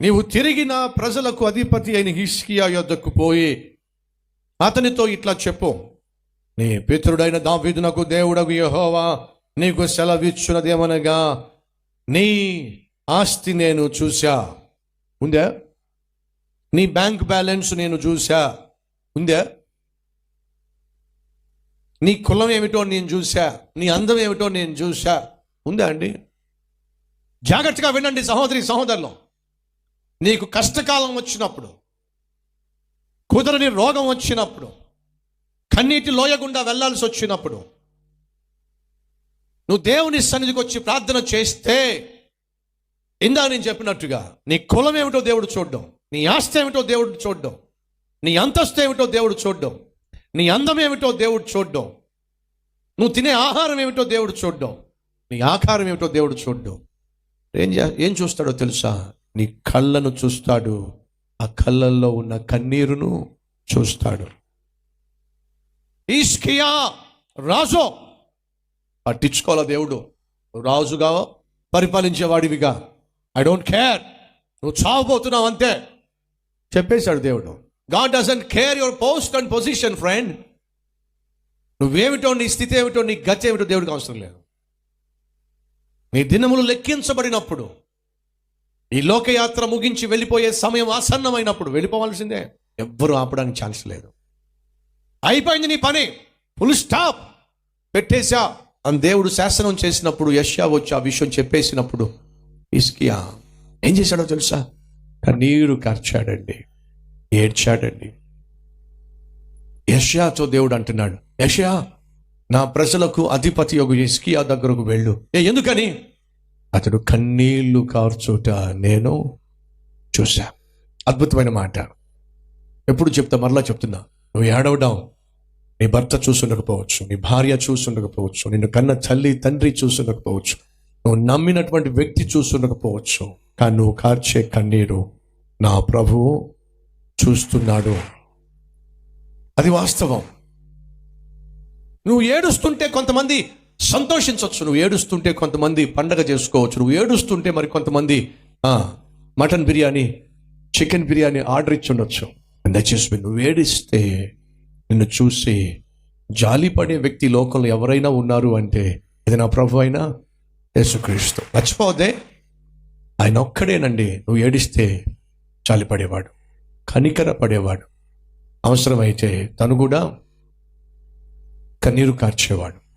నీవు తిరిగి నా ప్రజలకు అధిపతి అయిన హిస్కియా యొద్దకు పోయి అతనితో ఇట్లా చెప్పు. నీ పితృడైన దావీదునకు దేవుడకు యహోవా నీకు సెలవిచ్చునదేమనగా నీ ఆస్తి నేను చూశా. ఉందా? నీ బ్యాంక్ బ్యాలెన్స్ నేను చూశా. ఉందా? నీ కులం ఏమిటో నేను చూశా. నీ అందం ఏమిటో నేను చూశా. ఉందా అండి? జాగ్రత్తగా వినండి సహోదరి సహోదరులు. నీకు కష్టకాలం వచ్చినప్పుడు కుదరని రోగం వచ్చినప్పుడు కన్నీటి లోయ గుండా వెళ్ళాల్సి వచ్చినప్పుడు నువ్వు దేవుని సన్నిధికి వచ్చి ప్రార్థన చేస్తే ఇందా నేను చెప్పినట్టుగా నీ కులం ఏమిటో దేవుడు చూడడం నీ ఆస్తి ఏమిటో దేవుడు చూడడం నీ అంతస్తు ఏమిటో దేవుడు చూడడం నీ అందం ఏమిటో దేవుడు చూడడం నువ్వు తినే ఆహారం ఏమిటో దేవుడు చూడడం నీ ఆకారం ఏమిటో దేవుడు చూడడం. ఏం చే ఏం చూస్తాడో తెలుసా? నీ కళ్ళను చూస్తాడు. ఆ కళ్ళల్లో ఉన్న కన్నీరును చూస్తాడు. ఈస్కియా రాజు! పట్టించుకోవాల దేవుడు? రాజుగా పరిపాలించేవాడివిగా. ఐ డోంట్ కేర్ నువ్వు చావబోతున్నావు అంతే. చెప్పేశాడు దేవుడు. God doesn't care your post and position friend నువ్వేమిటో నీ స్థితి ఏమిటో నీ గతి ఏమిటో దేవుడికి అవసరం లేదు. నీ దినములు లెక్కించబడినప్పుడు ఈ లోకయాత్ర ముగించి వెళ్ళిపోయే సమయం ఆసన్నమైనప్పుడు వెళ్ళిపోవాల్సిందే. ఎవ్వరూ ఆపడానికి ఛాన్స్ లేదు. అయిపోయింది నీ పని. ఫుల్ స్టాప్ పెట్టేశా. అని దేవుడు శాసనం చేసినప్పుడు యష్యా వచ్చి ఆ విషయం చెప్పేసినప్పుడు ఇస్కియా ఏం చేశాడో తెలుసా? కన్నీరు కార్చాడండి. ఏడ్చాడండి. యష్యాతో దేవుడు అంటున్నాడు యష్యా నా ప్రజలకు అధిపతి యొక్క ఇస్కియా దగ్గరకు వెళ్ళు. ఏ ఎందుకని? అతడు కన్నీళ్ళు కార్చోట నేను చూశా. అద్భుతమైన మాట. ఎప్పుడు చెప్తా మరలా చెప్తున్నా. నువ్వు ఏడవడం. నీ భర్త చూసుండకపోవచ్చు నీ భార్య చూసుండకపోవచ్చు నిన్ను కన్న తల్లి తండ్రి చూసుండకపోవచ్చు నువ్వు నమ్మినటువంటి వ్యక్తి చూస్తుండకపోవచ్చు కానీ నువ్వు కార్చే కన్నీరు నా ప్రభువు చూస్తున్నాడు. అది వాస్తవం. నువ్వు ఏడుస్తుంటే కొంతమంది సంతోషించవచ్చు. నువ్వు ఏడుస్తుంటే కొంతమంది పండగ చేసుకోవచ్చు. నువ్వు ఏడుస్తుంటే మరి కొంతమంది mutton biryani chicken biryani order ఇచ్చి ఉండొచ్చు దయచేసి నువ్వు ఏడిస్తే నిన్ను చూసి జాలిపడే వ్యక్తి లోకంలో ఎవరైనా ఉన్నారు అంటే ఇది నా ప్రభు అయినా యేసుక్రీస్తు. మర్చిపోదే ఆయన ఒక్కడేనండి. నువ్వు ఏడిస్తే జాలిపడేవాడు కనికర పడేవాడు. అవసరమైతే తను కూడా కన్నీరు కార్చేవాడు.